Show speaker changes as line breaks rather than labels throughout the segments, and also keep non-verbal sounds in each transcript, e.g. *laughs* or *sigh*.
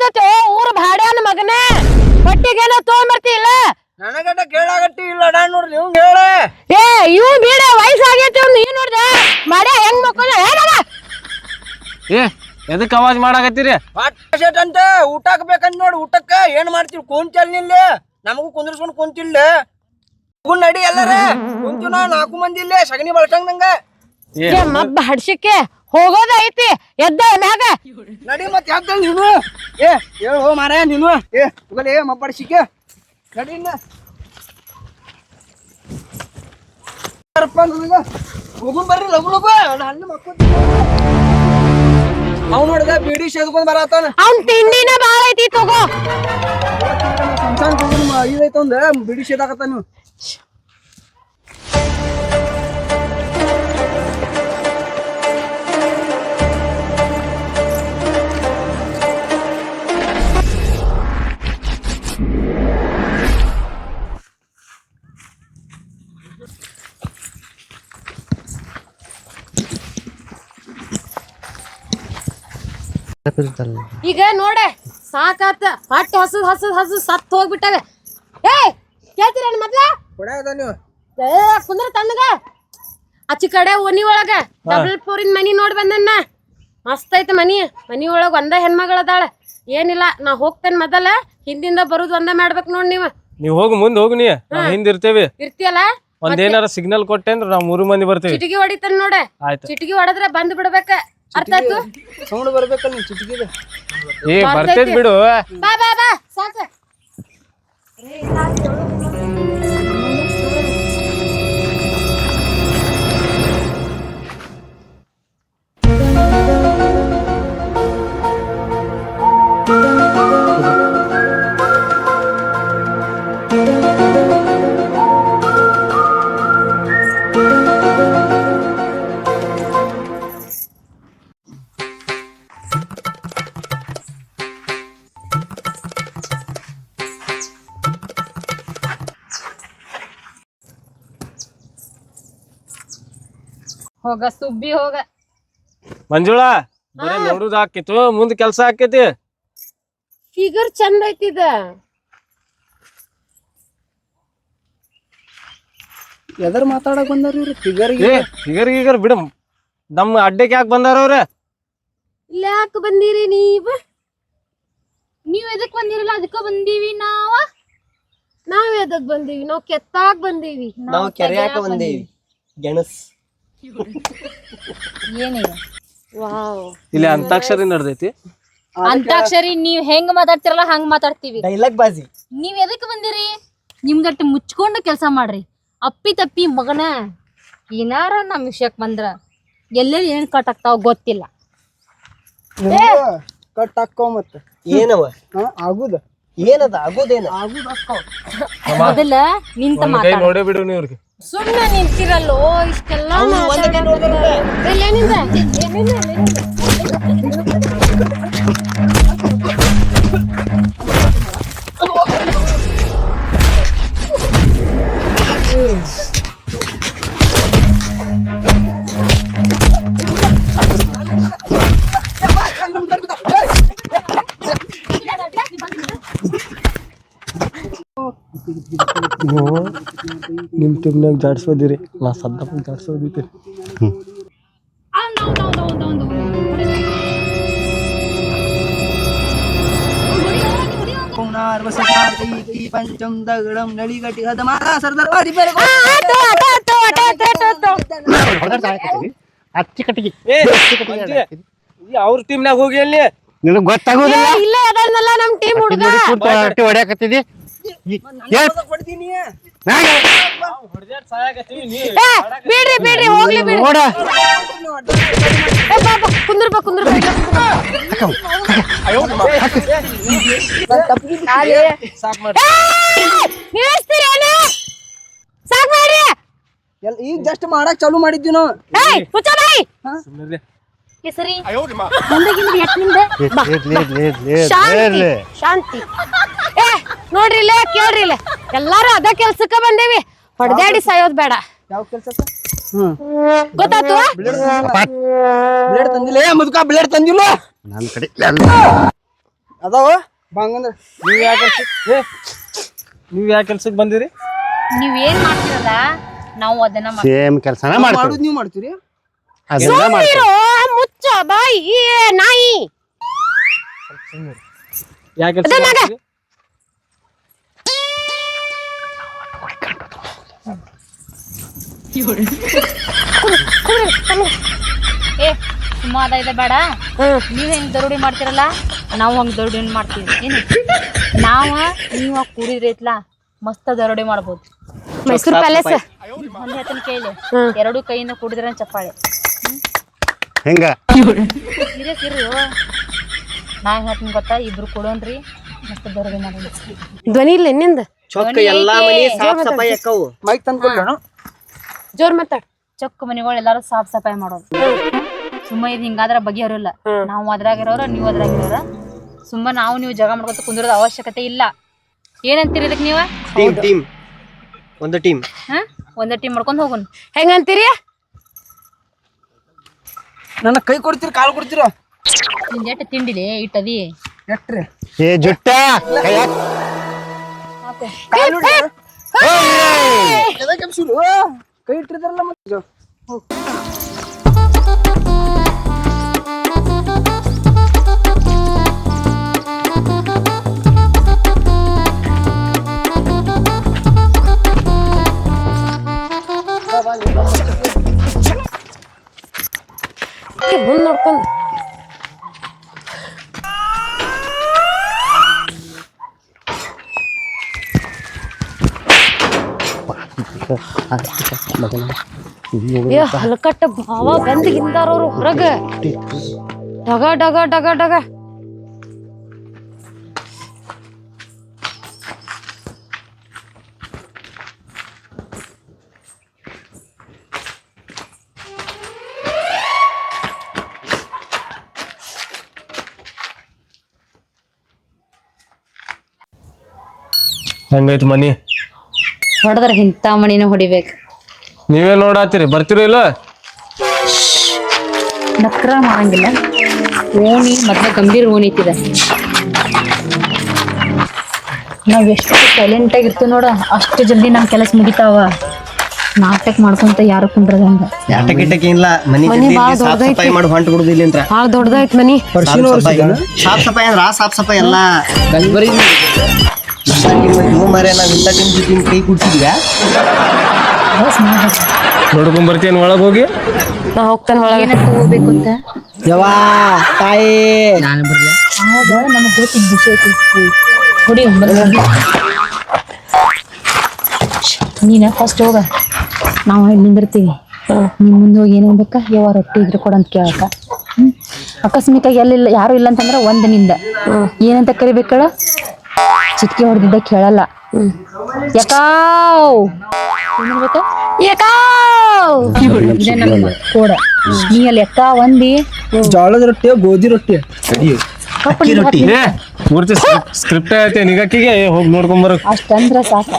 ಶಾತತಿ ಊರ್ ಭಾಡ್ಯಾನ ಮಗನೇ. ಇಲ್ಲ ತೊಗೊಂಬರ್ತಿಲ್ಲ
ನನಗಟ ಕೇಳಾಗಟ್ಟಿ ಇಲ್ಲ ಅಡ ನೋಡ್ರಿ ಇವ್ ಹೇಳ.
ಏ ಇವ್ ಬೀಡ ವಯಸ್ಸಾಗೈತಿ ಅವ್ನು ನೀನ್ ನೋಡ್ದೆ. ಮಾಡ್ಯ ಹೆಂಗ್ ಮಕ್ಕಳ? ಹೇಳ
ಏ ಎದಕ್ ಅವಾಜ್ ಮಾಡಾಕತ್ತೀರಿ?
ಶೇಟ್ ಅಂತ ಊಟಕ್ ಬೇಕಂತ ನೋಡಿ ಊಟಕ್ಕ ಏನ್ ಮಾಡ್ತೀವಿ ಕುಂತಲ್ ನಿಲ್ಲಿ. ನಮಗೂ ಕುಂದ್ರಸ್ಕೊಂಡ್ ಕುಂತಿಲ್ಲ. ಕುಂಡ್ ನಡಿ ಎಲ್ಲಾರ. ಕುಂತು ನಾ ನಾಲ್ಕು ಮಂದಿ ಇಲ್ಲೇ ಸಗಣಿ ಬಳಸಂಗ್ ನಂಗ.
ಏ
ಏ ಮಬ್ಬ ಹಡ್ಸಿಕೆ ಹೋಗೋದ ಐತಿ ಎದ್ದ ಮ್ಯಾಗ.
ನಡಿ ಮತ್ ಎದ್ದ ನೀನು? ಏ ಹೇಳು ಮಾರ ನೀನು? ಏ ಹೋಗಲೇ ಮಬ್ಬಡಿಸಿಕೆ ನಡಿ ಹೋಗುನ್ ಬರ್ರಿ ಲಗು ಲಗು. ಅಲ್ಲಿ ಮಕ್ಕೋತೀನಿ. ಅವ್ ನೋಡ್ದ ಬೀಡಿ ಸೇದ್ಕೊಂಡ್ ಬರತ್ತಾನ.
ಅವ್ನ್ ತಿಂಡಿನ ಬಾಳ ಐತಿ ತಗೋ.
ಸಂಸಾರ ಒಂದ್ ಬಿಡಿ ಸೇದಾಕತ್ತ ನೀವು
ಈಗ ನೋಡೆ ಸಾಕಾತ ಹೊಟ್ಟೆ ಹಸದ್ ಹಸದ್ ಹಸದ್ ಸತ್ ಹೋಗ್ಬಿಟ್ಟವೆ. ಏ ಕೇಳ್ತೀರ ಮೊದ್ಲ
ಕೊಡ್ಯಾದ ನೀವು?
ಏ ಕುಂದ್ರ ತಣ್ಣಗ. ಆಚಿ ಕಡೆ ಓನಿ ಒಳಗ ಡಬಲ್ ಫೋರಿನ್ ಮನಿ ನೋಡ್ ಬಂದನ್ನ ಮಸ್ತ್ ಐತೆ ಮನಿ. ಮನಿ ಒಳಗ ಒಂದ ಹೆಣ್ಮಗಳದಾಳ ಏನಿಲ್ಲ ನಾ ಹೋಗ್ತೇನೆ ಮೊದಲ ಹಿಂದಿಂದ ಬರುದು ಒಂದ ಮಾಡ್ಬೇಕು ನೋಡ್ ನೀವ್.
ನೀವ್ ಹೋಗು ಮುಂದ್ ಹೋಗು ನೀ. ಹಿಂದ್ ಇರ್ತೇವಿ.
ಇರ್ತಿಯಲ್ಲ?
ಒಂದೇನಾರ ಸಿಗ್ನಲ್ ಕೊಟ್ಟೆ ಅಂದ್ರೆ ನಾವ್ ಮೂರು ಮಂದಿ ಬರ್ತೀವಿ.
ಚಿಟಿಗೆ ಹೊಡಿತಾನ ನೋಡ.
ಆಯ್ತು.
ಚಿಟಿಗಿ ಹೊಡೆದ್ರ ಬಂದ್ ಬಿಡ್ಬೇಕ. ಅರ್ಥ ಆಯ್ತು
ಸೌಂಡ್ ಬರ್ಬೇಕಲ್ಲ ನೀನ್ ಚಿಟಿಕಿದ
ಏ ಬರ್ತೈತ್ ಬಿಡು.
ಬಾ ಬಾ ಬಾ. ಸಾಕ. ಹೋಗ ಸುಬ್ಬಿ ಹೋಗ.
ಮಂಜುಳಾ ಬರೀ ನೋಡುದ್ ಆಕಿತ್ತು ಮುಂದ್ ಕೆಲ್ಸ ಆಕೇತಿ
ಫಿಗರ್ ಚಂದ ಐತಿದ.
ಎದರ್ ಮಾತಾಡಕ್ ಬಂದಾರ ಇವ್ರು? ಫಿಗರ್
ಏ ಹಿಗರ್ ಬಿಡ ಬಿಡು. ನಮ್ ಅಡ್ಡಕ್ಕೆ ಯಾಕೆ ಬಂದಾರ ಅವ್ರ?
ಇಲ್ಲ ಯಾಕೆ ಬಂದಿರಿ ನೀವ?
ನೀವ್ ಎದಕ್ ಬಂದಿರಲ್ಲ ಅದಕ್ಕ ಬಂದೀವಿ ನಾವ?
ನಾವ್ ಎದಕ್ ಬಂದೀವಿ? ನಾವ್ ಕೆತ್ತಾಕ್ ಬಂದೀವಿ.
ನಾವ್ ಕೆರೆಯಾಕ ಬಂದೇವಿ. ಗೆಣಸ್.
ವಾವ್.
ಇಲ್ಲಿ ಅಂತಾಕ್ಷರಿ ನಡ್ದೈತಿ.
ಅಂತಾಕ್ಷರಿ ನೀವ್ ಹೆಂಗ್ ಮಾತಾಡ್ತಿರಲ್ಲ ಹಂಗ್ ಮಾತಾಡ್ತೀವಿ.
ಡೈಲಾಗ್ ಬಾಜಿ.
ನೀವ್ ಎದಕ್ ಬಂದಿರಿ? ನಿಮ್ಗಟ್ಟು ಮುಚ್ಕೊಂಡು ಕೆಲಸ ಮಾಡ್ರಿ. ಅಪ್ಪಿ ತಪ್ಪಿ ಮಗನ. ಏನಾರ ನಮ್ ವಿಷಯಕ್ ಬಂದ್ರ ಎಲ್ಲೆಲ್ಲಿ ಏನ್ ಕಟ್ ಆಗ್ತಾವ ಗೊತ್ತಿಲ್ಲ.
ಕಟ್ ಹಾಕೋ ಮತ್ತ.
ಏನವ?
ಆಗುದ.
ಏನದ? ಆಗೋದೇನ?
ಆಗುದ ಹಾಕೋ
ಮೊದಲ ನಿಂತ ಮಾತಾಡ.
ನೋಡೇ ಬಿಡು ನೀವ್ರಿಗೆ.
ಸುಮ್ನೆ ನಿಂತಿರಲ್ಲೋ ಇಷ್ಟೆಲ್ಲ
ನಿಮ್ ಟೀಮ್ನಾಗ ಜಾಡ್ಸೋದಿರಿ ನಾ ಸದ್ದಪ್ಪ ಜಾಡ್ಸೋದಿತ್ರಿ
ಪುನಾರ್ ಬಸಕಾರ್ತಿ ಪಂಚಮ್ ದಗಡಂ ನಳಿಗಟಿ ಹದ ಮಾತ ಸರ್ದಾರ್ ವಾದಿ ಬೇರೆ
ಹಚ್ಚಿ ಕಟ್ಟಿಗೆ
ಏ ಅವ್ರ ಟೀಮ್ನಾಗ ಹೋಗಿ ಅಲ್ಲಿ
ನಿನಗ್ ಗೊತ್ತಾಗೋದಿಲ್ಲ
ಇಲ್ಲ ಅದನ್ನಲ್ಲ ನಮ್ ಟೀಮ್ ಹುಡುಗ
ನೋಡಿ ಕುಂತ ಹೊಟ್ಟಿ ಹೊಡ್ಯಾಕತ್ತಿದಿ
ಕೊಡ್ತೀನಿ
ಏ, ಬಿಡ್ರಿ ಬಿಡ್ರಿ ಹೋಗ್ಲಿ ಬಿಡ್ರಿ.
ನೋಡ.
ಏ, ಬಾ, ಬಾ, ಕುಂದ್ರ ಬಾ ಕುಂದ್ರ ಬಾ ಇಲ್ಲ ಕುಂದ್ರ ಬಾ.
ಸಾಕ್
ಮಾಡ್ರಿ.
ಈಗ ಜಸ್ಟ್ ಮಾಡಕ್ ಚಾಲು ಮಾಡಿದ್ವಿ ನಾವು.
ಶಾಂತಿ
ಇರ್ಲಿ.
ಶಾಂತಿ. ಏ ನೋಡ್ರಿ ಇಲ್ಲೇ ಕೇಳ್ರಿ ಇಲ್ಲೇ. ಎಲ್ಲಾರು ಅದ ಕೆಲ್ಸಕ್ಕ ಬಂದೇವಿ. ಹೊಡೆದಾಡಿ ಸಾಯೋದ್ ಬೇಡ.
ಯಾವ ಕೆಲ್ಸಕ್ಕ? ಹ್ಮ್.
ಗೊತ್ತಾತು
ಬ್ಲೇಡ್ ತಂದಿಲ್ಲ. ಏ ಮುದುಕ ಬ್ಲೇಡ್ ತಂದಿಲ್ಲ.
ಕಡೆ
ಅದಾವ? ಬಂಗಂದ್ರ
ನೀವು ಯಾವ ಕೆಲ್ಸಕ್ಕೆ ಏ ನೀವ್ ಯಾವ ಕೆಲ್ಸಕ್ಕೆ ಬಂದಿರಿ?
ನೀವ್ ಏನ್ ಮಾಡ್ತೀರಲ್ಲ ನಾವು ಅದನ್ನ ಮಾಡ್ತೀವಿ.
ಸೇಮ್ ಕೆಲಸನ ಮಾಡ್ತೀವಿ.
ಮಾಡುದ್ ನೀವ್ ಮಾಡ್ತೀರಿ?
ಅದನ್ನ ಮಾಡ್ತೀವಿ.
ಮುಚ್ಚ ಬಾಯಿ ಏ, ನಾಯಿ.
ಯಾವ ಕೆಲ್ಸ ಮಾಡ್ತೀರಿ? *laughs*
ಏ ಸುಮ್ಮ ಅದ ಇದೆ ಬೇಡ. ನೀವ್ ಹೆಂಗ್ ದರೋಡಿ ಮಾಡ್ತಿರಲ್ಲ ನಾವು ಹಂಗ್ ದರೋಡಿ ಮಾಡ್ತೀವಿ. ಏನು? ನಾವ ನೀವ ಕೂಡಿದ್ರೈತ್ಲಾ ಮಸ್ತ್ ದರೋಡೆ ಮಾಡ್ಬೋದು.
ಮೈಸೂರು ಪ್ಯಾಲೇಸ್
ಒಂದ್ ಹೇಳ್ತೀನಿ ಕೇಳಿ. ಎರಡು ಕೈಯಿಂದ ಕೂಡಿದ್ರ ಚಪ್ಪಾಳೆ.
ಹೆಂಗ?
ಸೀರಿಯಸ್ ಇರು ನಾ ಹೇಳ್ತೀನಿ ಗೊತ್ತಾ? ಇಬ್ರು ಕೊಡೋನ್ರಿ ಮಸ್ತ್ ದರೋಡೆ ಮಾಡೋಣ.
ಧ್ವನಿ ಇಲ್ಲ ನಿಂದ
ಚೊಕ್ಕ ಎಲ್ಲಾ ಮನಿ ಸಾಫ್ ಸಫಾಯಿ ಅಕ್ಕವು. ಮೈಕ್ ತಂದ್ ಕೊಡೋಣ
ಜೋರ್ ಮಾತಾಡ್.
ಚೊಕ್ಕ ಮನಿಗಳು ಎಲ್ಲಾರು ಸಾಫ್ ಸಫಾಯಿ ಮಾಡೋದು. ಸುಮ್ಮ ಇದು ಹಿಂಗಾದ್ರ ಬಗೆಹರಿಲ್ಲ. ನಾವು ಅದ್ರಾಗಿರೋರ ನೀವು ಅದ್ರಾಗಿರೋರ. ಸುಮ್ಮ ನಾವು ನೀವು ಜಗ ಮಾಡ್ಕೊತ ಕುಂದಿರೋದ ಅವಶ್ಯಕತೆ ಇಲ್ಲ. ಏನಂತೀರಿ ಇದಕ್ ನೀವ?
Team team. ಒಂದು ಟೀಮ್.
ಹಾ? ಒಂದೇ ಟೀಮ್ ಮಾಡ್ಕೊಂಡ್ ಹೋಗುನ್.
ಹೆಂಗಂತೀರಿ
ನನ್ನ ಕೈ ಕೊಡ್ತೀರಿ ಕಾಲು ಕೊಡ್ತೀರ?
ನಿನ್ ಎಟ್ಟು ತಿಂಡಿಲಿ ಇಟ್ಟದಿ
ಎಟ್ರಿ?
ಏ ಜುಟ್ಟ. ಕೈ ಹಾಕ್.
ಕಾಲ್ ನೋಡ್ರಿ ಎದಕ್ಕೆ ಎಬ್ಸಿರು? ಕೈ ಇಟ್ಟಿರ್ತಾರಲ್ಲ ಮತ್ತೆ
ಮುಂದ್ ನೋಡ್ಕೊಂಡ್ ಹಲಕಟ್ಟ ಭಾವ ಬಂದ್ ಹಿಂದಾರವ್ರು ಹೊರಗ ಡಗ ಡಗ ಡಗ ಡಗ
ಹೆಂಗೈತಿ ಮನಿ
ಹೊಡೆದ್ರ ಇಂಥ ಮಣಿನ ಹೊಡಿಬೇಕು.
ನೀವೇ ನೋಡಾತಿರಿ ಬರ್ತಿರೋ ಇಲ್ಲ?
ನಕ್ರ ಮಾಡಂಗಿಲ್ಲ. ಓಣಿ ಮತ್ತೆ ಗಂಭೀರ ಓಣಿ ಐತಿದ ನಾವ್ ಎಷ್ಟು ಸೈಲೆಂಟ್ ಆಗಿರ್ತೀವಿ ನೋಡ ಅಷ್ಟು ಜಲ್ದಿ ನಮ್ ಕೆಲಸ ಮುಗಿತಾವ. ನಾಟಕ ಮಾಡ್ಕೊಂತ ಯಾರು ಕುಂಡ್ರದಂಗ
ಯಾಟ ಇಲ್ಲ ಮನಿ
ಮನಿ ಬಾಳ್
ಸಾಫ್
ದೊಡ್ಡದೈತಿ.
ಸಫಾಯಿ ಮಾಡಿ ಹೊಂಟ ಬಿಡುದು ಇಲ್ಲಿಂತ್ರ.
ಭಾಳ ದೊಡ್ಡದಾಯ್ತ್ ಮನಿ.
ಸಾಫ್ ಸಫಾಯಿ ಅಂದ್ರ ಆ ಸಾಫ್ ಸಫಾಯಿ ಎಲ್ಲ ಬರೀ ಮರೆ ನಾವ್ ಇಂಥ ಟೀಮ್ ಜೊತೆ ಕೈ ಕುಡ್ಸಿದ್ವಿ
ನೋಡ್ಕೊಂಡ್ ಬರ್ತೀನಿ ಒಳಗ್ ಹೋಗಿ.
ನಾ ಹೋಗ್ತಾನೆ ಒಳಗೆ.
ಏನಂತ ಹೋಗ್ಬೇಕು ಅಂತ?
ಯವಾ ತಾಯಿ. ನಾನು ಬರ್ಲಿ.
ಆವಾಗ ನಮಗೆ ಗೊತ್ತಿದ್ದ ವಿಷಯ ಐತಿ ಹೊಡಿ ನೀನ ಫಸ್ಟ್ ಹೋಗ? ನಾವು ಇಲ್ಲಿ ನಿಂದಿರ್ತೀವಿ. ನೀನ್ ಮುಂದೆ ಹೋಗಿ ಏನ್ ಬೇಕಾ ಯಾವ ರೊಟ್ಟಿ ಇದ್ರೆ ಕೊಡಂತ ಕೇಳಕ್ಕ ಹ್ಮ್. ಅಕಸ್ಮಿಕಾಗಿ ಎಲ್ಲಿಲ್ಲ ಯಾರು ಇಲ್ಲ ಅಂತಂದ್ರ ಒಂದ್ನಿಂದ ಏನಂತ ಕರಿಬೇಕಳ ಚಿಟ್ಕಿ ಹೊಡೆದಿದ್ದ ಕೇಳಲ್ಲ. ಯಾಕಾವ್! ಯಕಾವ್! ಇದೇ ನಮ್ಮ ಕೋಡ. ನೀ ಅಲ್ಲಿ ಎಕ್ಕ ಒಂದಿ
ಜೋಳದ ರೊಟ್ಟಿ ಗೋಧಿ ರೊಟ್ಟಿ. ಅಕ್ಕಿ ರೊಟ್ಟಿ.
ಪೂರ್ತಿ ಸ್ಕ್ರಿಪ್ಟ್ ಐತೆ ನಿಗಕ್ಕಿಗೆ ಹೋಗಿ ನೋಡ್ಕೊಂಡ್ ಬರೋ.
ಅಷ್ಟಂದ್ರ ಸಾಕು.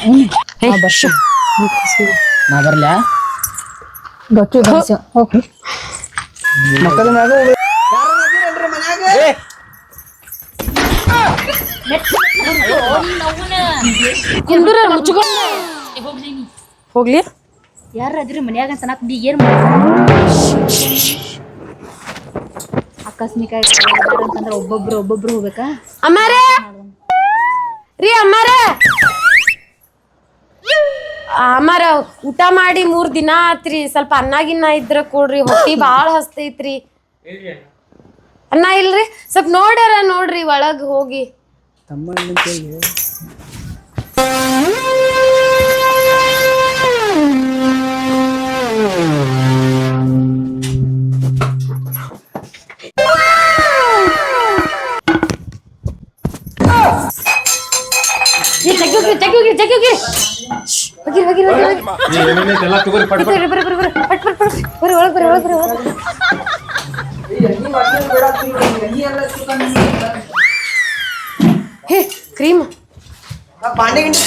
ನಾ ಗೊತ್ತು ಹೋಗ್
ಮಕ್ಕಳ ಮ್ಯಾಗ
ಕುಂದ್ರ ಮುಚ್ಕೊಂಡ ಹೋಗ್ಲಿ.
ಯಾರ ಅದ್ರಿ ಮನ್ಯಾಗ ಅಂತ ಬಿ ಏನ್ ಆಕಸ್ಮಿಕ ಅಂತಂದ್ರ ಒಬ್ಬೊಬ್ರು ಒಬ್ಬೊಬ್ರು ಹೋಗ್ಬೇಕಾ?
ಅಮ್ಮಾರ! ರೀ ಅಮ್ಮಾರ! ಅಮ್ಮಾರ ಊಟ ಮಾಡಿ ಮೂರ್ ದಿನ ಆತ್ರಿ. ಸ್ವಲ್ಪ ಅನ್ನ ಗಿನ್ನ ಇದ್ರ ಕೊಡ್ರಿ. ಹೊಟ್ಟಿ ಬಾಳ ಹಸ್ತೈತ್ರಿ. ಅನ್ನ ಇಲ್ರಿ? ಸ್ವಲ್ಪ ನೋಡ್ಯಾರ ನೋಡ್ರಿ ಒಳಗ್ ಹೋಗಿ. ಏ, ಜಗ್ಗಿ ಹೋಗ್ರಿ, ಜಗ್ಗಿ ಹೋಗ್ರಿ, ಜಗ್ಗಿ ಹೋಗ್ರಿ. ಶ್ಶ್, ಹೋಗಿರಿ, ಹೋಗಿರಿ, ಹೋಗಿರಿ, ಹೋಗಿರಿ.
ಎಲ್ಲ ತಗೋರಿ ಪಟ್
ಬರ್ರಿ, ಬರ್ರಿ, ಬರ್ರಿ, ಬರ್ರಿ. ಪಟ್, ಪಟ್, ಪಟ್. ಬರ್ರಿ, ಒಳಗ್ ಬರ್ರಿ, ಒಳಗ್ ಬರ್ರಿ, ಒಳಗ್ ಬರ್ರಿ. ಹೇ ಕ್ರೀಮ್.
ಬಾಂಡೆ ಗಿಂಡಿ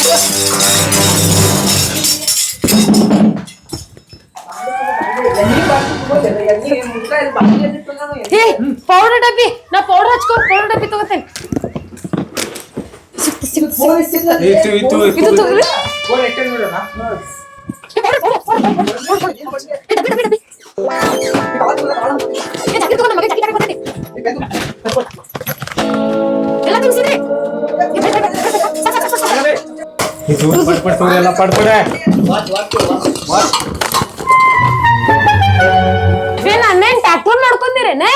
ಹೇ ಪೌಡರ್ ಡಬ್ಬಿ. ನಾ ಪೌಡರ್ ಹಚ್ಕೊ ಪೌಡರ್ ಡಬ್ಬಿ ತಗೋತೇನೆ.
ಇತ್ತು ಇತ್ತು
ಇದು ತಗೊಳ್ಳಿ. ಏ, ಜಾಕೆಟ್
ಇದು ಪಡ್ ಪಡ್ ತಗೋರಿ ಎಲ್ಲ ಪಡ್ ಪಡೆ
ಏನ್ ಅನ್ನೇನ್ ಟ್ಯಾಕ್ಟರ್ ಮಾಡ್ಕೊಂದಿರೇನೆ